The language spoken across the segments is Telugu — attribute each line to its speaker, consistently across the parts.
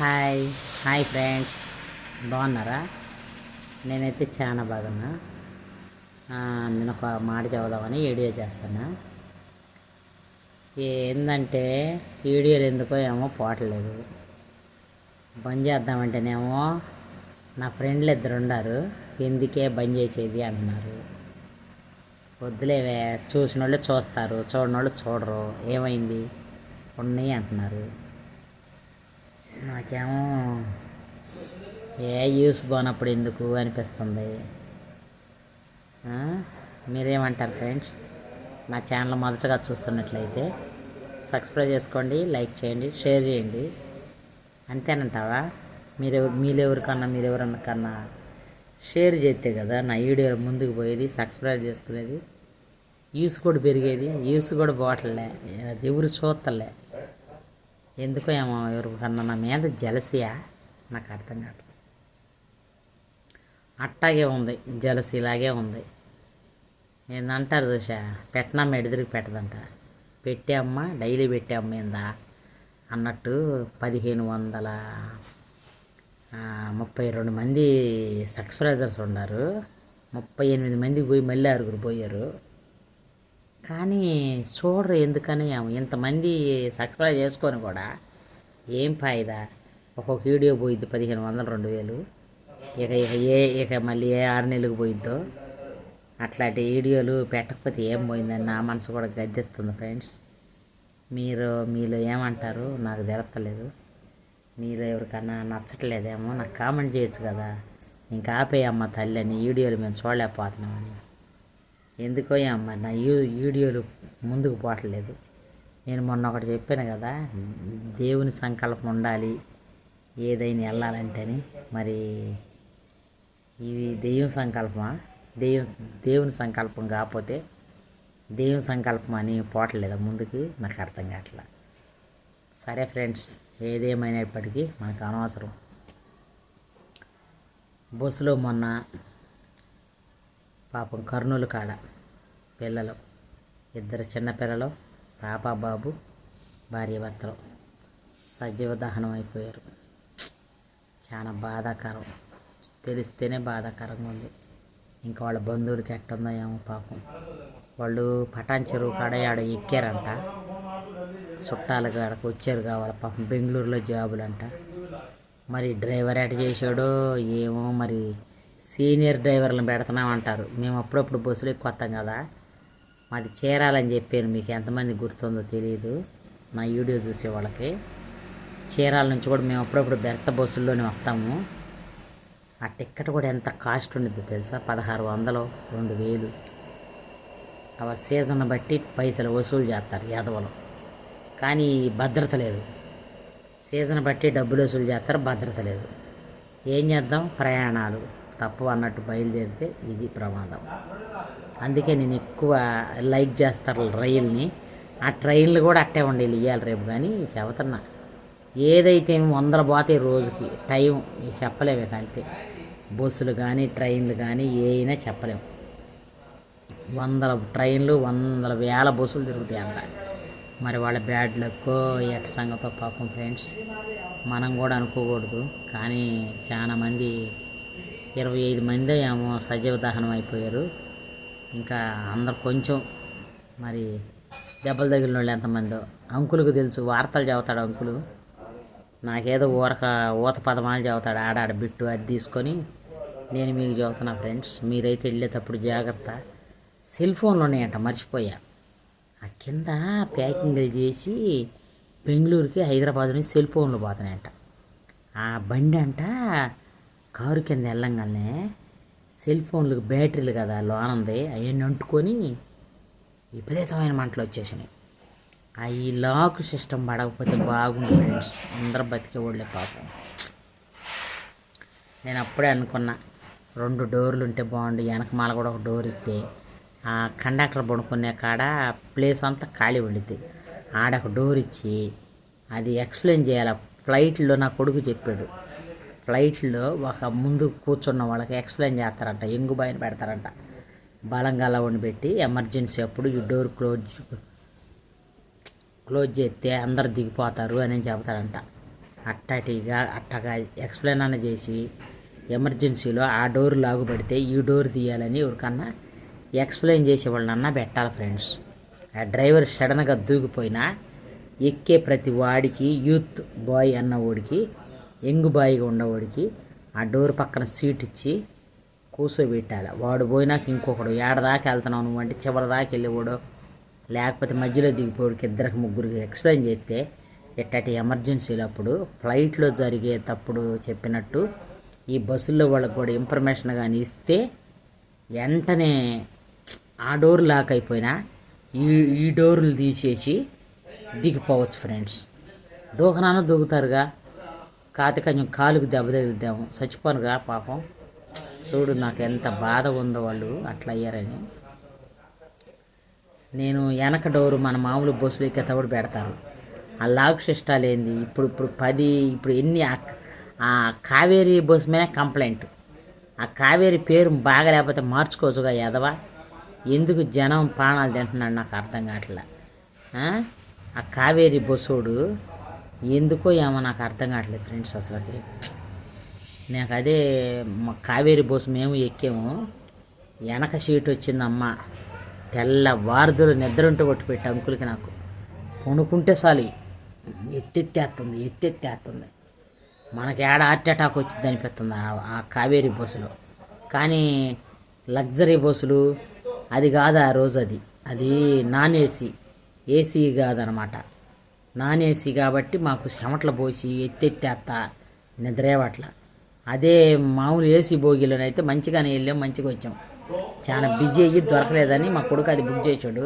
Speaker 1: Hi hi friends. బాగున్నారా? నేనైతే చాలా బాగున్నా. నేను ఒక మాట చెబుదామని వీడియో చేస్తున్నా. ఏంటంటే వీడియోలు ఎందుకో ఏమో పోవట్లేదు. బంద్ చేద్దామంటేనేమో నా ఫ్రెండ్లు ఇద్దరు ఉన్నారు. ఎందుకే బంద్ చేసేది అంటున్నారు. వద్దులేవే చూసిన వాళ్ళు చూస్తారు చూడని వాళ్ళు చూడరు. ఏమైంది? ఉన్నాయి అంటున్నారు. నాకేమో ఏ యూస్ బాగున్నప్పుడు ఎందుకు అనిపిస్తుంది? మీరేమంటారు ఫ్రెండ్స్? నా ఛానల్ మొదటగా చూస్తున్నట్లయితే సబ్స్క్రైబ్ చేసుకోండి లైక్ చేయండి షేర్ చేయండి. అంతేనంటావా? మీరెవరు మీరెవరికన్నా మీరెవరన్నా కన్నా షేర్ చేస్తే కదా నా వీడియో ముందుకు పోయేది సబ్స్క్రైబ్ చేసుకునేది. యూస్ కూడా పెరిగేది యూస్ కూడా పోవట్లే. ఎవరు చూస్తలే ఎందుకో ఏమో ఎవరికన్నా నా మీద జలసియా? నాకు అర్థం కాదు. అట్టాగే ఉంది జలసి ఇలాగే ఉంది. ఏందంటారు చూసా పెట్టినా మెడిదిరికి పెట్టదంట. పెట్టామ్మా డైలీ పెట్టే ఏందా? అన్నట్టు పదిహేను వందల ముప్పై రెండు మంది సబ్స్క్రైబర్స్ ఉన్నారు. ముప్పై ఎనిమిది మందికి పోయి మళ్ళీ ఆరుగురు పోయారు. కానీ చూడరు ఎందుకని ఏమో ఇంతమంది సబ్స్క్రైబ్ చేసుకొని కూడా ఏం ఫాయిదా? ఒక్కొక్క వీడియో పోయిద్ది పదిహేను వందలు రెండు వేలు. ఇక ఇక ఏ ఇక మళ్ళీ ఏ ఆరు నెలలకు పోయిద్దో? అట్లాంటి వీడియోలు పెట్టకపోతే ఏం పోయిందని నా మనసు కూడా గద్దెత్తుంది ఫ్రెండ్స్. మీరు మీలో ఏమంటారు నాకు తెలపలేదు. మీరు ఎవరికన్నా నచ్చట్లేదేమో నాకు కామెంట్ చేయొచ్చు కదా. ఇంకా ఆపేయమ్మ తల్లి అని వీడియోలు మేము చూడలేకపోతున్నామని. ఎందుకో అమ్మ నా యూ వీడియోలు ముందుకు పోవట్లేదు. నేను మొన్న ఒకటి చెప్పాను కదా దేవుని సంకల్పం ఉండాలి ఏదైనా వెళ్ళాలంటే అని మరి ఇది దెయ్యం సంకల్పమా? దెయ్యం దేవుని సంకల్పం కాకపోతే దెయ్యం సంకల్పం అని పోవట్లేదా ముందుకి? నాకు అర్థం కావట్లా. సరే ఫ్రెండ్స్ ఏదేమైనప్పటికీ మనకు అనవసరం. బస్సులో మొన్న పాపం కర్నూలు కాడ పిల్లలు. ఇద్దరు చిన్నపిల్లలు పాప బాబు భార్యభర్తలు సజీవ దహనం అయిపోయారు. చాలా బాధాకరం. తెలిస్తేనే బాధాకరంగా ఉంది. ఇంకా వాళ్ళ బంధువులకి ఎట్టుందో ఏమో పాపం. వాళ్ళు పటాన్ చెరువు కాడ ఆడ ఎక్కారంట. చుట్టాలు కాడకు వచ్చారు కావాలి పాపం. బెంగళూరులో జాబులంట. మరి డ్రైవర్ ఎట చేశాడో ఏమో మరి సీనియర్ డ్రైవర్లను పెడుతున్నాం అంటారు మేము అప్పుడప్పుడు బస్సులు ఎక్కువ వస్తాం కదా. మాది చేరాలని చెప్పాను. మీకు ఎంతమంది గుర్తుందో తెలియదు నా వీడియో చూసే వాళ్ళకి. చీరాల నుంచి కూడా మేము అప్పుడప్పుడు బెర్త బస్సుల్లోనే వస్తాము. ఆ టిక్కెట్ కూడా ఎంత కాస్ట్ ఉండిద్దో తెలుసా? పదహారు వందలు రెండు వేలు. అవ సీజన్ బట్టి పైసలు వసూలు చేస్తారు యాదవలు. కానీ భద్రత లేదు. సీజన్ బట్టి డబ్బులు వసూలు చేస్తారు భద్రత లేదు. ఏం చేద్దాం? ప్రయాణాలు. తప్పు అన్నట్టు బయలుదేరితే ఇది ప్రమాదం. అందుకే నేను ఎక్కువ లైక్ చేస్తారు రైల్ని. ఆ ట్రైన్లు కూడా అట్టే ఉండేవి ఇవ్వాలి రేపు కానీ చెబుతున్నా ఏదైతే వందల పోతాయి రోజుకి టైం చెప్పలేము ఇక అంతే. బస్సులు కానీ ట్రైన్లు కానీ ఏమైనా చెప్పలేము. వందల ట్రైన్లు వందల వేల బస్సులు తిరుగుతాయి అంట. మరి వాళ్ళ బ్యాడ్ లక్ ఎట్ సంగతో పాపం ఫ్రెండ్స్ మనం కూడా అనుకోకూడదు. కానీ చాలామంది ఇరవై ఐదు మంది ఏమో సజీవ దహనం అయిపోయారు. ఇంకా అందరు కొంచెం మరి దెబ్బలు తగిలిన వాళ్ళు ఎంతమందో. అంకులకు తెలుసు వార్తలు చదువుతాడు అంకులు. నాకేదో ఊరక ఊత పదమాలు చదువుతాడు ఆడాడ బిట్టు అది తీసుకొని నేను మీకు చదువుతున్నా ఫ్రెండ్స్. మీరైతే వెళ్ళేటప్పుడు జాగ్రత్త. సెల్ ఫోన్లు ఉన్నాయంట మర్చిపోయా. ఆ కింద ప్యాకింగ్లు చేసి బెంగళూరుకి హైదరాబాద్ నుంచి సెల్ ఫోన్లు పోతున్నాయంట. ఆ బండి అంట కారు కింద వెళ్ళంగానే సెల్ ఫోన్లకు బ్యాటరీలు కదా లోనంది అవన్నీ అంటుకొని విపరీతమైన మంటలు వచ్చేసినాయి. ఆ ఈ లాక్ సిస్టమ్ పడకపోతే బాగుంది ఫ్రెండ్స్. అందరు బతికే పాపం. నేను అప్పుడే అనుకున్నా రెండు డోర్లు ఉంటే బాగుండు వెనకమాల కూడా ఒక డోర్ ఇస్తే ఆ కండక్టర్ పడుకునే కాడ ప్లేస్ అంతా ఖాళీ ఉండిద్ది. ఆడ ఒక డోర్ ఇచ్చి అది ఎక్స్ప్లెయిన్ చేయాలి. ఫ్లైట్లో నా కొడుకు చెప్పాడు ఫ్లైట్లో ఒక ముందు కూర్చున్న వాళ్ళకి ఎక్స్ప్లెయిన్ చేస్తారంట ఎంగు బయట పెడతారంట. బలంగా అలా పెట్టి ఎమర్జెన్సీ అప్పుడు ఈ డోర్ క్లోజ్ క్లోజ్ చేస్తే అందరు దిగిపోతారు అని చెబుతారంట. అట్టాటిగా అట్టగా ఎక్స్ప్లెయిన్ అన్న చేసి ఎమర్జెన్సీలో ఆ డోర్ లాగుపడితే ఈ డోర్ తీయాలని ఎవరికన్నా ఎక్స్ప్లెయిన్ చేసే వాళ్ళన్నా పెట్టాలి ఫ్రెండ్స్. ఆ డ్రైవర్ సడన్గా దూకిపోయినా ఎక్కే ప్రతి వాడికి యూత్ బాయ్ అన్న వాడికి ఎంగు బాయిగా ఉన్నవాడికి ఆ డోర్ పక్కన సీట్ ఇచ్చి కూర్చోబెట్టాలి వాడు పోయినాక ఇంకొకడు ఏడదాకా వెళ్తున్నావు నువ్వు? అంటే చివరి దాకా వెళ్ళేవాడు. లేకపోతే మధ్యలో దిగిపోడికి ఇద్దరికి ముగ్గురికి ఎక్స్ప్లెయిన్ చేస్తే ఎట్టటి ఎమర్జెన్సీలు అప్పుడు ఫ్లైట్లో జరిగే తప్పుడు చెప్పినట్టు ఈ బస్సుల్లో వాళ్ళకి కూడా ఇన్ఫర్మేషన్ కానీ ఇస్తే వెంటనే ఆ డోర్ లాక్ అయిపోయినా ఈ ఈ డోర్లు తీసేసి దిగిపోవచ్చు ఫ్రెండ్స్. దూకనానో దూకుతారుగా. కాతే కొంచెం కాలుకు దెబ్బ తగిలిద్దాము. చచ్చిపోనుగా పాపం. చూడు నాకు ఎంత బాధగా ఉందో వాళ్ళు అట్లా అయ్యారని. నేను వెనక డోరు మన మామూలు బస్సులు ఎక్కేటప్పుడు పెడతారు. ఆ లాక్ సిస్టాలు ఏంది? ఇప్పుడు ఇప్పుడు పది ఇప్పుడు ఎన్ని ఆ- కావేరీ బస్సు మీద కంప్లైంట్. ఆ కావేరీ పేరు బాగా లేకపోతే మార్చుకోవచ్చుగా ఎదవా ఎందుకు జనం ప్రాణాలు తింటున్నాడు నాకు అర్థం కావట్లే? ఆ? కావేరీ బస్సోడు ఎందుకో ఏమో నాకు అర్థం కావట్లేదు ఫ్రెండ్స్ అసలుకి. నాకు అదే మా కావేరి బస్సు మేము ఎక్కాము. వెనక సీట్ వచ్చిందమ్మ. తెల్ల వారధులు నిద్రంటూ కొట్టి పెట్టి అంకులకి నాకు. కొనుక్కుంటే చాలు. ఎత్తెత్తేస్తుంది ఎత్తెత్తేస్తుంది. మనకి ఏడ హార్ట్ అటాక్ వచ్చింది అనిపిస్తుంది ఆ- ఆ కావేరీ బస్సులో కానీ లగ్జరీ బస్సులు అది కాదు ఆ రోజు అది. అది నాన్ ఏసీ. ఏసీ కాదనమాట. నాన్ ఏసీ కాబట్టి మాకు చెమటలు పోసి ఎత్తెత్తేస్తా నిద్రేవట్ల. అదే మామూలు ఏసీ భోగిలోనైతే మంచిగానే వెళ్ళాం మంచిగా వచ్చాం. చాలా బిజీ అయ్యి దొరకలేదని మా కొడుకు అది బుక్ చేసాడు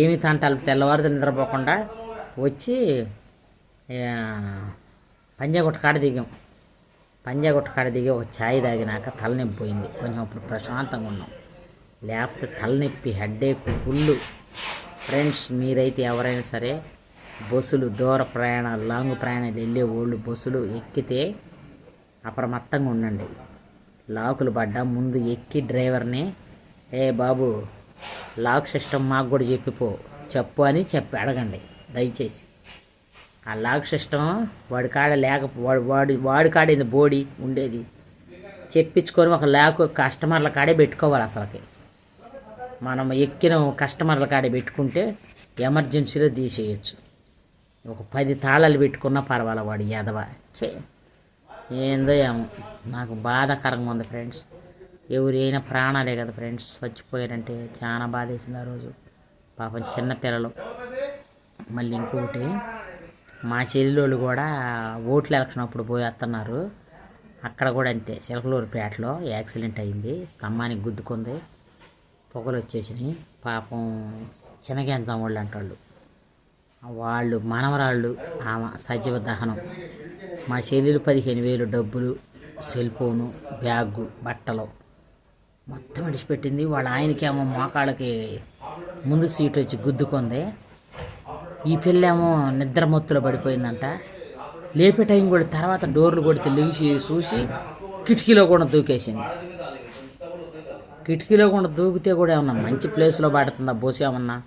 Speaker 1: ఏమి తంటాలు తెల్లవారితో నిద్రపోకుండా వచ్చి పంజాగుట్ట కాడ దిగాం. పంజాగుట్ట కాడ దిగి ఒక ఛాయ్ తాగినాక తలనొప్పి పోయింది. కొంచెం అప్పుడు ప్రశాంతంగా ఉన్నాం. లేకపోతే తలనొప్పి హెడ్ఏక్ పుల్లు ఫ్రెండ్స్ మీరైతే ఎవరైనా సరే బస్సులు దూర ప్రయాణాలు లాంగ్ ప్రయాణాలు వెళ్ళే వాళ్ళు బస్సులు ఎక్కితే అప్రమత్తంగా ఉండండి. లాకులు పడ్డా ముందు ఎక్కి డ్రైవర్ని ఏ బాబు లాక్ సిస్టమ్ మాకు కూడా చెప్పిపో చెప్పు అని చెప్పి అడగండి దయచేసి. ఆ లాక్ సిస్టమ్ వాడి కాడ లేక వాడు వాడి వాడి కాడేది బోడి ఉండేది. చెప్పించుకొని ఒక లాక్ కస్టమర్ల కాడే పెట్టుకోవాలి అసలుకి. మనం ఎక్కిన కస్టమర్ల కాడే పెట్టుకుంటే ఎమర్జెన్సీలో తీసేయచ్చు. ఒక పది తాళాలు పెట్టుకున్నా పర్వాలే వాడు ఎదవ చే ఏందో ఏమో. నాకు బాధాకరంగా ఉంది ఫ్రెండ్స్. ఎవరైనా ప్రాణాలే కదా ఫ్రెండ్స్. చచ్చిపోయారంటే చాలా బాధ వేసింది ఆ రోజు. పాపం చిన్న పిల్లలు. మళ్ళీ ఇంకొకటి మా చెల్లెళ్ళు కూడా ఓట్లు ఎలక్షన్ అప్పుడు పోయి వస్తున్నారు. అక్కడ కూడా అంతే. చిలకలూరుపేటలో యాక్సిడెంట్ అయింది. స్తంభానికి గుద్దుకుంది. పొగలు వచ్చేసినాయి. పాపం చిన్నగెంచం వాళ్ళు అంటాళ్ళు. వాళ్ళు మనవరాళ్ళు ఆమె సజీవ దహనం. మా చెల్లెలు పదిహేను వేలు డబ్బులు సెల్ ఫోను బ్యాగు బట్టలు. మొత్తం విడిచిపెట్టింది వాళ్ళ ఆయనకేమో మోకాళ్ళకి ముందు సీట్ వచ్చి గుద్దుకుంది. ఈ పిల్లేమో నిద్ర మొత్తులో పడిపోయిందంట. లేపే టైం కూడా తర్వాత డోర్లు కొడితే లేచి చూసి కిటికీలో కూడా దూకేసింది. కిటికీలో కూడా దూకితే కూడా ఏమన్నా మంచి ప్లేస్లో పడుతుందా బోసేమన్నా?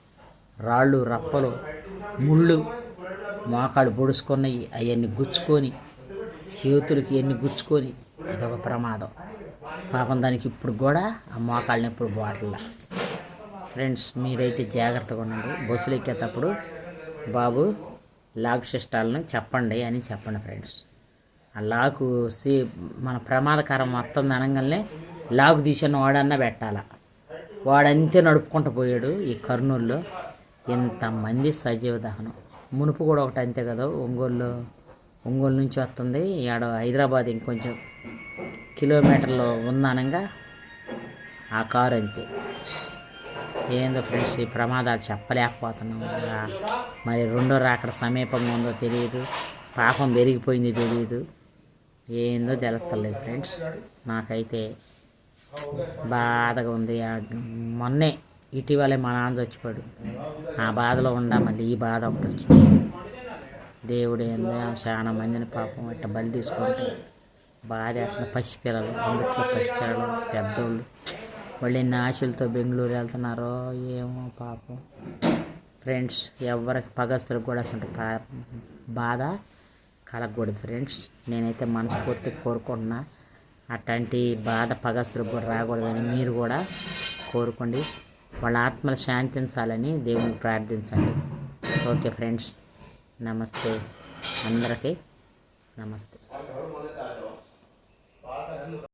Speaker 1: రాళ్ళు రప్పలు. ముళ్ళు మోకాడు పొడుచుకున్నాయి అవన్నీ గుచ్చుకొని చేతులకి ఎన్ని గుచ్చుకొని అదొక ప్రమాదం. పాపం దానికి ఇప్పుడు కూడా ఆ మోకాళ్ళని ఎప్పుడు బాటల ఫ్రెండ్స్ మీరైతే జాగ్రత్తగా ఉండండి. బస్సులు ఎక్కేటప్పుడు బాబు లాక్ సిస్టాలను చెప్పండి అని చెప్పండి ఫ్రెండ్స్. ఆ లాకు సీ మన ప్రమాదకరం మొత్తం అనగానే లాగు తీసిన వాడన్నా పెట్టాల. వాడంతే నడుపుకుంటూ పోయాడు ఈ కర్నూలులో. ఇంతమంది సజీవ దహనం మునుపు కూడా ఒకటి అంతే కదా ఒంగోలు ఒంగోలు నుంచి వస్తుంది. ఆడ హైదరాబాద్ ఇంకొంచెం కిలోమీటర్లు ఉందనంగా ఆ కారు అంతే. ఏందో ఫ్రెండ్స్ ఈ ప్రమాదాలు చెప్పలేకపోతున్నాం. మరి రెండో రాకడ సమీపంగా ఉందో తెలియదు. పాపం పెరిగిపోయింది తెలియదు. ఏందో తెలుస్తలేదు ఫ్రెండ్స్. నాకైతే బాధగా ఉంది. మొన్నే ఇటీవలే మా నాన్న చచ్చిపోయాడు. ఆ బాధలో ఉండా మళ్ళీ ఈ బాధ ఒకటి వచ్చింది. దేవుడు ఏందో చాలా మందిని పాపం ఇట్ట బలి తీసుకుంటే బాధ వేస్తుంది పసిపిల్లలు అందుట్లో పసిపిల్లలు పెద్దోళ్ళు. వాళ్ళు ఎన్ని ఆశలతో బెంగళూరు వెళ్తున్నారో ఏమో పాపం. ఫ్రెండ్స్ ఎవరికి పగస్తులకు కూడా అసలు పా బాధ కలగకూడదు ఫ్రెండ్స్ నేనైతే మనస్ఫూర్తిగా కోరుకుంటున్నా అట్లాంటి బాధ పగస్తులకు కూడా రాకూడదని మీరు కూడా కోరుకోండి. వాళ్ళ ఆత్మలు శాంతించాలని దేవుని ప్రార్థించండి. ఓకే ఫ్రెండ్స్ నమస్తే. అందరికీ నమస్తే.